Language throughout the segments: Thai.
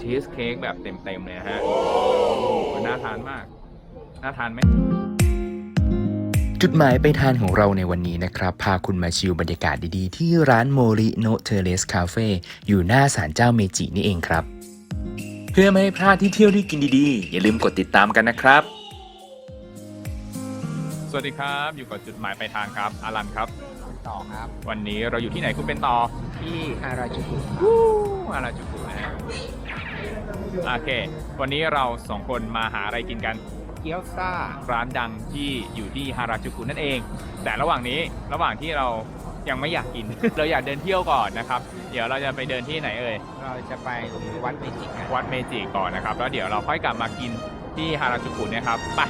ชีสเค้กแบบเต็มๆเลยนะฮะโอ้โหน่าทานมาก น่าทานไหมจุดหมายไปทานของเราในวันนี้นะครับ พาคุณมาชิลบรรยากาศดีๆ ที่ร้านโมริโนเทเลสคาเฟ่อยู่หน้าศาลเจ้าเมจินี่เองครับ เพื่อไม่ให้พลาดที่เที่ยวที่กินดีๆ อย่าลืมกดติดตามกันนะครับ สวัสดีครับ อยู่กับจุดหมายปลายทางครับอารันครับ ต่อครับ วันนี้เราอยู่ที่ไหนคุณเป็นต่อที่ฮาราจูกุวู้อาราจูกุนะฮะ โอเค วันนี้เราสองคนมาหาอะไรกินกัน เกี๊ยวซ่า ร้านดังที่อยู่ที่ฮาราจูกุนั่นเอง แต่ระหว่างนี้ระหว่างที่เรายังไม่อยากกิน เราอยากเดินเที่ยวก่อนนะครับ เดี๋ยวเราจะไปเดินที่ไหนเอ่ย เราจะไปวัดเมจิกกันวัดเมจิก่อนนะครับ แล้วเดี๋ยวเราค่อยกลับมากินที่ฮาราจูกุเนะครับ ไป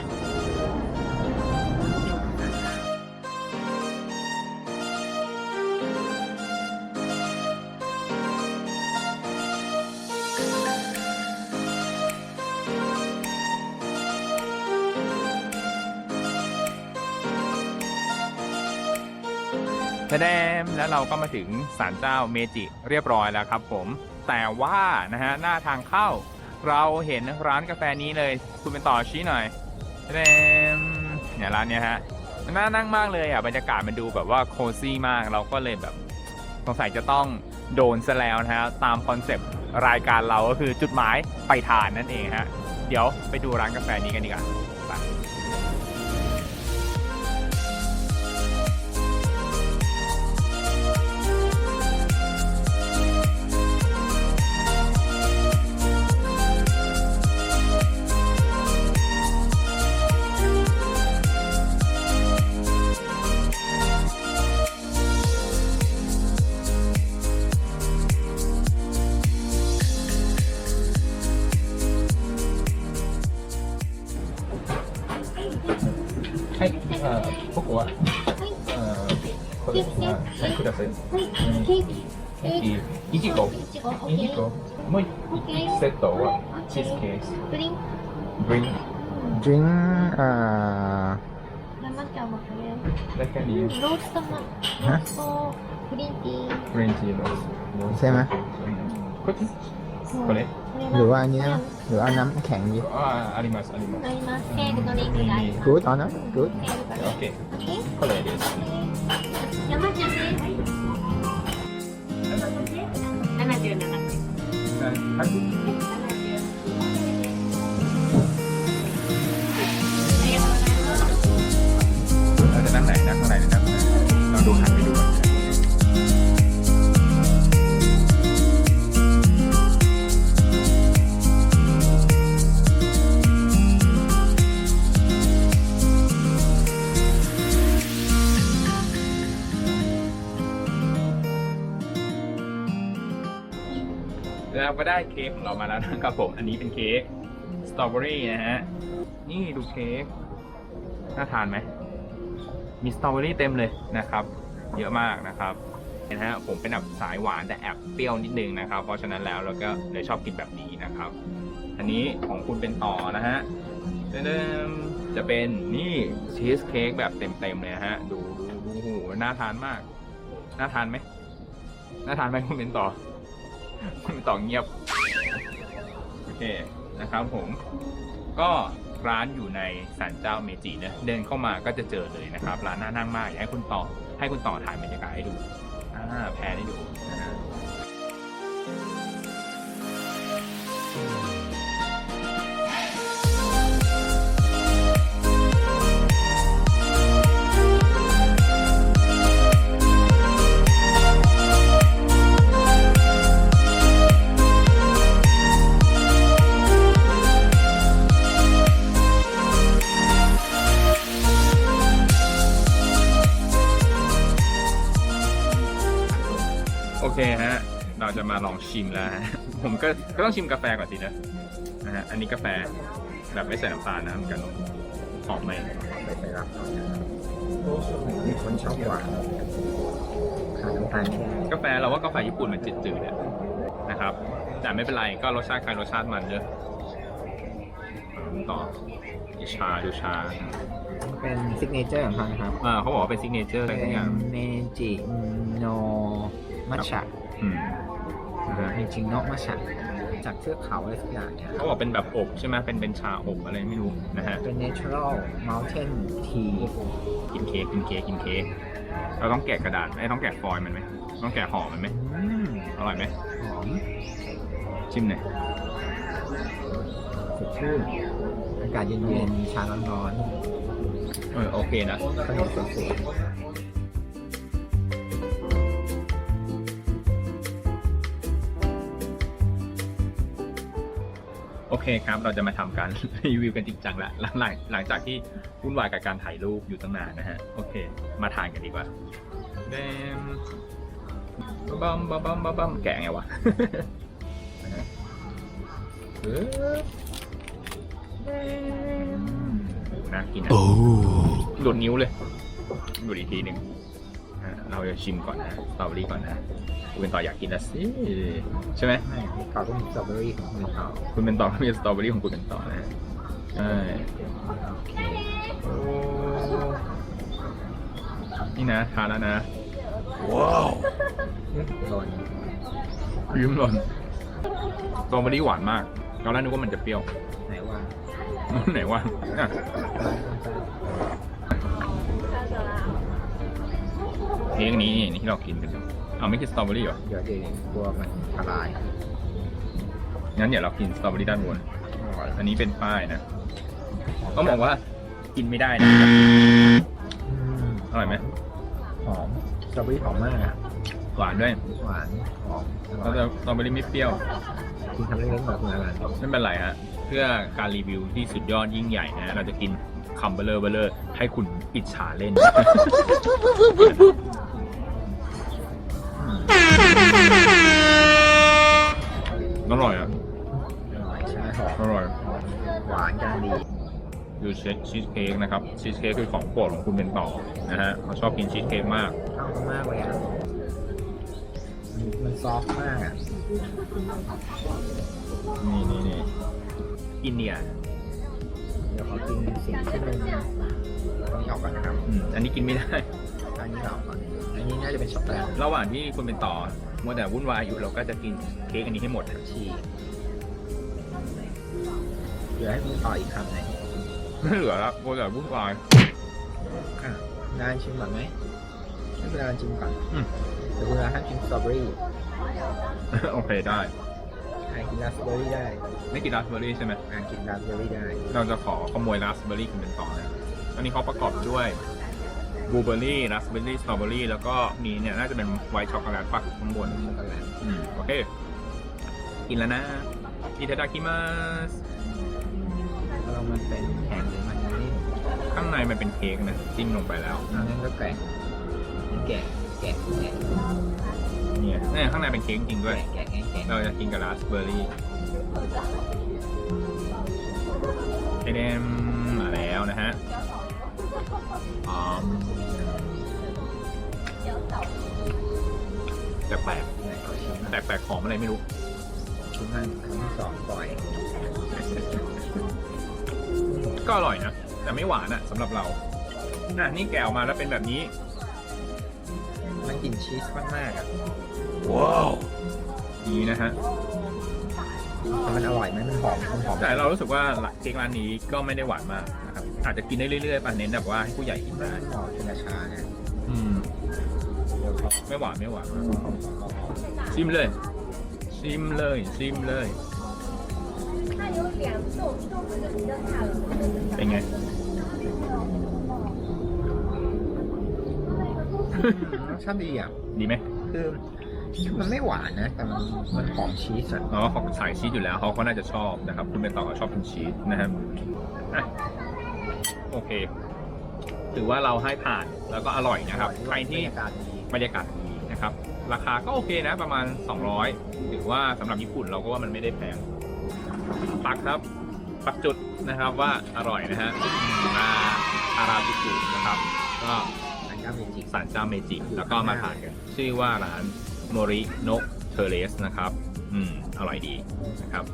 แสดงแล้วเราก็มาถึงศาลเจ้าเมจิเรียบร้อยแล้วครับผม แต่ว่านะฮะหน้าทางเข้า เราเห็นร้านกาแฟนี้เลย คุณเป็นต่อชี้หน่อยแสดงเนี่ยร้านเนี้ยฮะมันน่านั่งมากเลยอะบรรยากาศมันดูแบบว่าโคซี่มากเราก็เลยแบบสงสัยจะต้องโดนซะแล้วนะฮะตามคอนเซปต์รายการเราก็คือจุดหมายไปทานนั่นเองฮะเดี๋ยวไปดูร้านกาแฟนี้กันดีกว่า はい、あ僕は、あこれ、まあ、はい、ください。いちご、いちご、もう1セットはチーズケーキ。ブリン、ブリン、ブリン、あ生茶もくれ。だけに。ローストも、ロースト、グリンティー。グリンティーロースト。せーの。こっち。これหรือว่าอันนี้นะหรือเอาน้ำแข็งดีああありますありますありますケールドリンクがありますケーกูดเอานะกูดルドリンク OK これです山ちゃんです77はい แล้วก็ได้เค้กของเรามาแล้วนะครับผม อันนี้เป็นเค้กสตรอเบอรี่นะฮะ นี่ดูเค้ก น่าทานไหม มีสตรอเบอรี่เต็มเลยนะครับ เยอะมากนะครับเห็นไหมฮะ ผมเป็นแบบสายหวานแต่แอบเปรี้ยวนิดนึงนะครับ เพราะฉะนั้นแล้วเราก็เลยชอบกินแบบนี้นะครับ อันนี้ของคุณเป็นต่อนะฮะเดิมจะเป็นนี่ชีสเค้กแบบเต็มๆเลยนะฮะ ดูดูดูโหน่าทานมาก น่าทานไหมน่าทานไหมคุณเป็นต่อ ต่อเงียบ โอเคนะครับผม ก็ร้านอยู่ในศาลเจ้าเมจินะเดินเข้ามาก็จะเจอเลยนะครับ ร้านน่านั่งมากอยากให้คุณต่อ ให้คุณต่อถ่ายบรรยากาศให้ดูอ่าแพรให้ดูนะฮะ โอเคฮะ เราจะมาลองชิมแล้วฮะ ผมก็ก็ต้องชิมกาแฟก่อนสินะนะฮะ อันนี้กาแฟแบบไม่ใส่น้ำตาลนะเหมือนกันหอมไหมไปรับมีคนชอบหวานขาดน้ำตาลแค่กาแฟเราว่ากาแฟญี่ปุ่นมันจืดๆเนี่ยนะครับ แต่ไม่เป็นไรก็รสชาติใครรสชาติมันเนอะต่ออีชาดูชา เป็นซิกเนเจอร์ของเขานะครับอ่าเขาบอกว่าเป็นซิกเนเจอร์อะไรเป็ทุกอย่างนเมจิโน มัชชะอืมนะฮะเมจิโนมัชชะจากเทือกเขาอะไรสักอย่างเนี่ยเขาบอกเป็นแบบอบใช่ไหมเป็นเป็นชาอบอะไรไม่รู้นะฮะเป็น natural mountain tea กินเค้กกินเค้กกินเค้กเราต้องแกะกระดาษไอ้ยต้องแกะฟอยล์มันไหมต้องแกะห่อมันไหมอืมอร่อยไหมหอมชิมหน่อยสดชื่นอากาศเย็นๆมีชาร้อนเออโอเคนะๆขนมสวย โอเคครับ เราจะมาทำการรีวิวกันจริงจังแล้วหลังหลังหลังจากที่วุ่นวายกับการถ่ายรูปอยู่ตั้งนานนะฮะ โอเค มาทานกันดีกว่าเดมบัมบัมบัมบัมบัมแกะไงวะนะฮะเออเดมโอ้โหน่ากินนะหลุดนิ้วเลย หลุดอีกทีหนึ่งอะเราจะชิมก่อนนะสตรอเบอรี่ก่อนนะ คุณเป็นต่ออยากกินละสิใช่ไหมๆไม่เขาต้องมีสตรอเบอรี่ของคุณเขาคุณเป็นต่อก็มีสตรอเบอรี่ของคุณเป็นต่อนะฮะใช่โอ้นี่นะทานแล้วนะหล่นยืมหล่นสตรอเบอรี่หวานมากตอนแรกนึกว่ามันจะเปรี้ยวไหนว่าไหนว่าอะเค้กนี้นี่ที่เรากินกันอยู่ เอาไม่กินสตรอเบอรี่เหรอ เดี๋ยวเดี๋ยวกลัวมันทลายงั้นเดี๋ยวเรากินสตรอเบอรี่ด้านบน อร่อยอันนี้เป็นป้ายนะเขาบอกว่ากินไม่ได้นะ อืมอร่อยไหม หอมสตรอเบอรี่หอมมากอะหวานด้วยหวานหอมอแล้วร่อยสตรอเบอรี่ไม่เปรี้ยว กินคำเล็กๆแบบคุณอรันไม่เป็นไรฮะ เพื่อการรีวิวที่สุดยอดยิ่งใหญ่นะ เราจะกินคำเบลเลอร์เบลเลอร์ให้คุณอิจฉาเล่น อร่อยอะ อร่อยใช่ไหมหอมอร่อย หวานกำลังดีดูเชสชีสเค้กนะครับ ชีสเค้กคือของโปรดของคุณเป็นต่อนะฮะเขาชอบกินชีสเค้กมาก เข้ากันมากเลยอะมันมันซอฟต์มากอะ นี่นี่นี่อินเดียเดี๋ยวขอกินสิ่งที่เป็นต้องออกก่อนนะครับ อืมอันนี้กินไม่ได้ อันนี้เราก่อน อันนี้น่าจะเป็นช็อกโกแลตระหว่างที่คุณเป็นต่อ มัวแต่วุ่นวายอยู่เราก็จะกินเค้กอันนี้ให้หมดนะชีเดี๋ยวให้คุณต่ออีกคำหนึ่งไม่เหลือแล้วมัวแต่วุ่นวายอะนานชิมก่อนไหมให้คุณอรันชิมก่อนอืม เดี๋ยวคุณอรันห้ามกินสตรอเบอรี่โอเคได้ ใครกินราสเบอรี่ได้ไม่กินราสเบอร์รี่ใช่ไหม อ่านกินราสเบอรี่ได้ เราจะขอขโมยราสเบอร์รี่คุณเป็นต่อนะอันนี้เขาประกอบด้วย บลูเบอร์รี่ราสเบอร์รี่สตรอเบอรี่แล้วก็มีเนี่ยน่าจะเป็นไวท์ช็อกโกแลตปักข้างบนช็อกโกแลตอืมโอเค กินแล้วนะอิทาดาคิมาสแล้วมันเป็นแข็งหรือมันนิ่มข้างในมันเป็นเค้กนะจิ้มลงไปแล้วอันนั้นก็แกะแกะแกะแกะเนี่ยเนี่ยข้างในเป็นเค้กจริงด้วย แกะแกะแกะเราจะกินกับราสเบอร์รี่เอเดมมาแล้วนะฮะอ๋อ แปลกไหนขอชิมๆนะแปลกๆของอะไรไม่รู้ชิมนั่นครั้งที่สองปล่อย ก็อร่อยนะ แต่ไม่หวานอะสำหรับเราอะนี่แกะออกมาแล้วเป็นแบบนี้ มันกลิ่นชีสมากๆอะดีนะฮะแต่มันอร่อยไหมมันหอมมันหอมแต่เรารู้สึกว่าเค้กร้านนี้ก็ไม่ได้หวานมากนะครับ อาจจะกินได้เรื่อยๆไปเน้นแบบว่าให้ผู้ใหญ่กินได้หอมกินช้าๆไงอืมไม่หวานไม่หวานชิมเลย ชิมเลย ชิมเลย เป็นไงชอบดีอะ ดีไหมคือมันไม่หวานนะ แต่มันมันหอมชีสอ๋อของสายชีสอยู่แล้วเขาก็น่าจะชอบนะครับ คุณเมต่องก็ชอบกินชีสนะครับ โอเค ถือว่าเราให้ผ่านแล้วก็อร่อยนะครับ ใครที่บรรยากาศดีบรรยากาศดีนะครับ ราคาก็โอเคนะ ประมาณ 200 ถือว่าสำหรับญี่ปุ่นเราก็ว่ามันไม่ได้แพงปักครับ ปักจุดนะครับว่าอร่อยนะฮะมาอาราบุกุนะครับ ก็มันก็เป็นจริงสารเจ้าเมจิแล้วก็มาทานกันชื่อว่าร้านโมริโนะเทเรสนะครับ อืม อร่อยดีนะครับ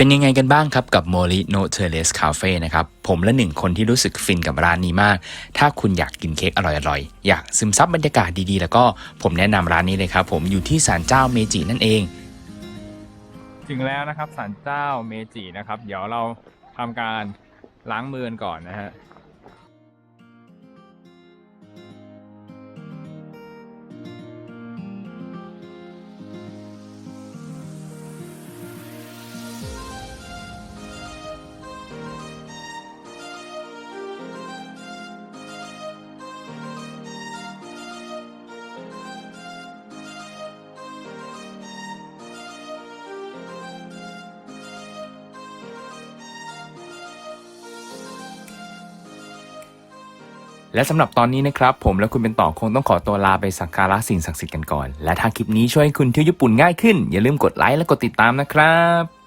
เป็นยังไงกันบ้างครับกับโมริโนเทเลสคาเฟ่นะครับ ผมและหนึ่งคนที่รู้สึกฟินกับร้านนี้มาก ถ้าคุณอยากกินเค้กอร่อยๆ อยากซึมซับบรรยากาศดีๆ แล้วก็ผมแนะนำร้านนี้เลยครับ ผมอยู่ที่ศาลเจ้าเมจินั่นเอง ถึงแล้วนะครับศาลเจ้าเมจินะครับ เดี๋ยวเราทำการล้างมือกันก่อนนะฮะ และสำหรับตอนนี้นะครับ ผมและคุณเป็นต่อคงต้องขอตัวลาไปสักการะสิ่งศักดิ์สิทธิ์กันก่อน และถ้าคลิปนี้ช่วยให้คุณเที่ยวญี่ปุ่นง่ายขึ้น อย่าลืมกดไลค์และกดติดตามนะครับ